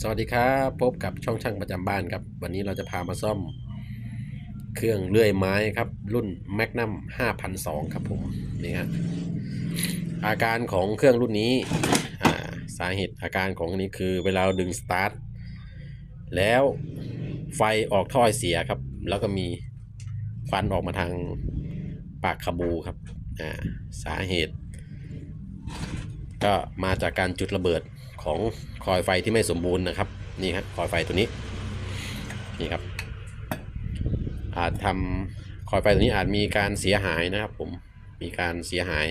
สวัสดีครับพบกับช่องช่างประจำบ้านครับ วันนี้เราจะพามาซ่อม เครื่องเลื่อยไม้ครับ รุ่น Magnum 5002ครับผมนี่ฮะอาการของเครื่องรุ่นนี้สาเหตุอาการของอันนี้คือเวลาดึงสตาร์ทแล้วไฟออกท่อเสียครับ แล้วก็มีควันออกมาทางปากคาบูครับสาเหตุ ก็มาจากการจุดระเบิด ของคอยไฟที่ไม่สมบูรณ์นะครับ นี่ครับคอยไฟตัวนี้ นี่ครับ อาจทำคอยไฟตัวนี้อาจมีการเสียหายนะครับ ผม มีการเสียหาย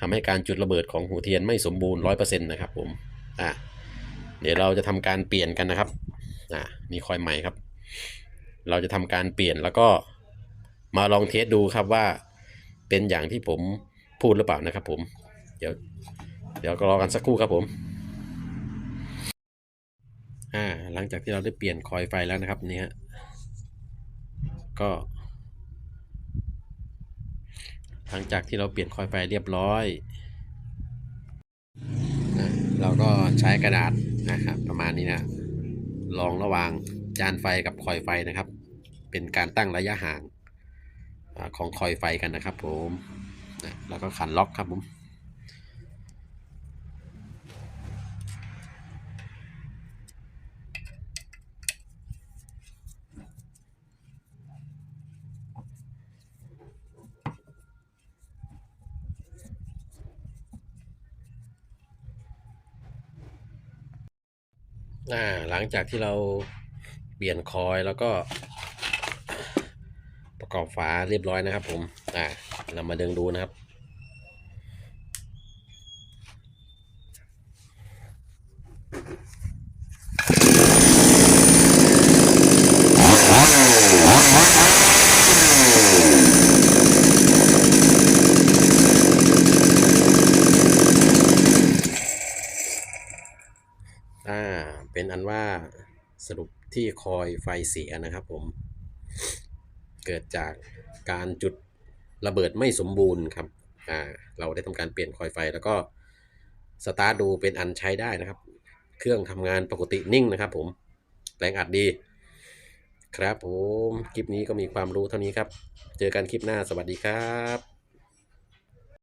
ทำให้การจุดระเบิดของหัวเทียนไม่สมบูรณ์ร้อยเปอร์เซ็นต์นะครับ ผม อะเดี๋ยวเราจะทำการเปลี่ยนกันนะครับ อะนี่คอยใหม่ครับ เราจะทำการเปลี่ยนแล้วก็มาลองเทสดูครับว่าเป็นอย่างที่ผมพูดหรือเปล่านะครับ ผม เดี๋ยวเดี๋ยวก็รอกันสักครู่ครับผม อ่าหลังจากที่เราได้เปลี่ยนคอยไฟแล้วนะครับนี่ฮะก็หลังจากที่เราเปลี่ยนคอยไฟเรียบร้อย เราก็ใช้กระดาษนะครับประมาณนี้นะรองระหว่างจานไฟกับคอยไฟนะครับ เป็นการตั้งระยะห่างของคอยไฟกันนะครับผมแล้วก็ขันล็อกครับผม อ่าหลังจากที่เราเปลี่ยนคอยแล้วก็ ประกอบฝาเรียบร้อยนะครับผมอ่าเรามาดึงดูนะครับ อ่าเป็นอันว่าสรุปที่คอยไฟเสียนะครับผม เกิดจากการจุดระเบิดไม่สมบูรณ์ครับอ่าเราได้ทำการเปลี่ยนคอยไฟแล้วก็สตาร์ทดูเป็นอันใช้ได้นะครับ เครื่องทำงานปกตินิ่งนะครับผมแรงอัดดี ครับผม คลิปนี้ก็มีความรู้เท่านี้ครับ เจอกันคลิปหน้าสวัสดีครับ